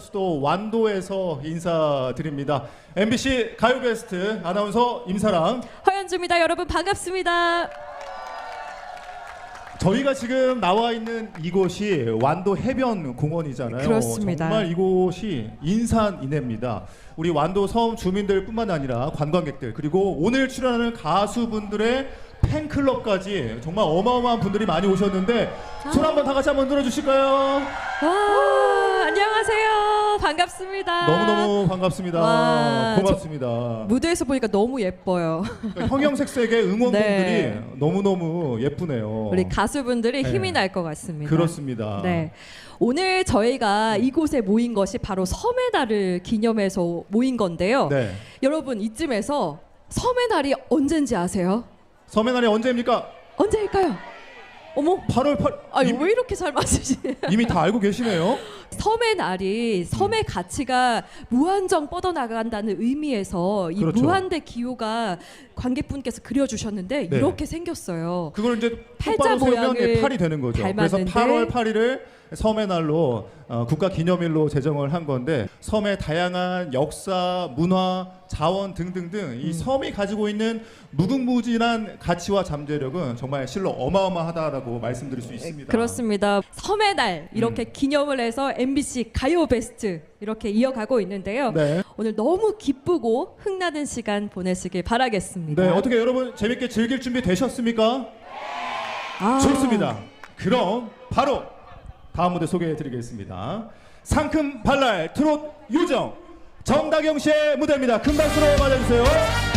수도 완도에서 인사드립니다. MBC 가요 베스트 아나운서 임사랑. 허현주입니다. 여러분 반갑습니다. 저희가 지금 나와 있는 이곳이 완도 해변 공원이잖아요. 그렇습니다. 정말 이곳이 인산인해입니다. 우리 완도 섬 주민들뿐만 아니라 관광객들 그리고 오늘 출연하는 가수분들의 팬클럽까지 정말 어마어마한 분들이 많이 오셨는데 손 한번 다 같이 한번 들어주실까요? 와 안녕하세요. 반갑습니다. 너무너무 반갑습니다. 와, 고맙습니다. 무대에서 보니까 너무 예뻐요. 그러니까 형형색색의 응원봉들이 네. 너무너무 예쁘네요. 우리 가수분들이 네. 힘이 날것 같습니다. 그렇습니다. 네. 오늘 저희가 이곳에 모인 것이 바로 섬의 날을 기념해서 모인 건데요. 네. 여러분 이쯤에서 섬의 날이 언젠지 아세요? 섬의 날이 언제입니까? 언제일까요? 어머, 8월 8. 아니 이미, 왜 이렇게 잘 맞으시냐? 이미 다 알고 계시네요. 섬의 날이 섬의 가치가 무한정 뻗어나간다는 의미에서 이 그렇죠. 무한대 기호가 관객분께서 그려주셨는데 네. 이렇게 생겼어요. 그걸 이제 팔자 모양을 8이 되는 거죠. 그래서 닮았는데 8월 8일을 섬의 날로 어, 국가 기념일로 제정을 한 건데 섬의 다양한 역사, 문화, 자원 등등등 음. 이 섬이 가지고 있는 무궁무진한 가치와 잠재력은 정말 실로 어마어마하다라고 말씀드릴 수 있습니다. 그렇습니다. 섬의 날 이렇게 음. 기념을 해서 MBC 가요 베스트 이렇게 이어가고 있는데요. 네. 오늘 너무 기쁘고 흥나는 시간 보내시길 바라겠습니다. 네, 어떻게 여러분 재밌게 즐길 준비 되셨습니까? 아, 좋습니다. 그럼 바로 다음 무대 소개해 드리겠습니다. 상큼 발랄 트롯 유정 정다경 씨의 무대입니다. 큰 박수로 맞아주세요.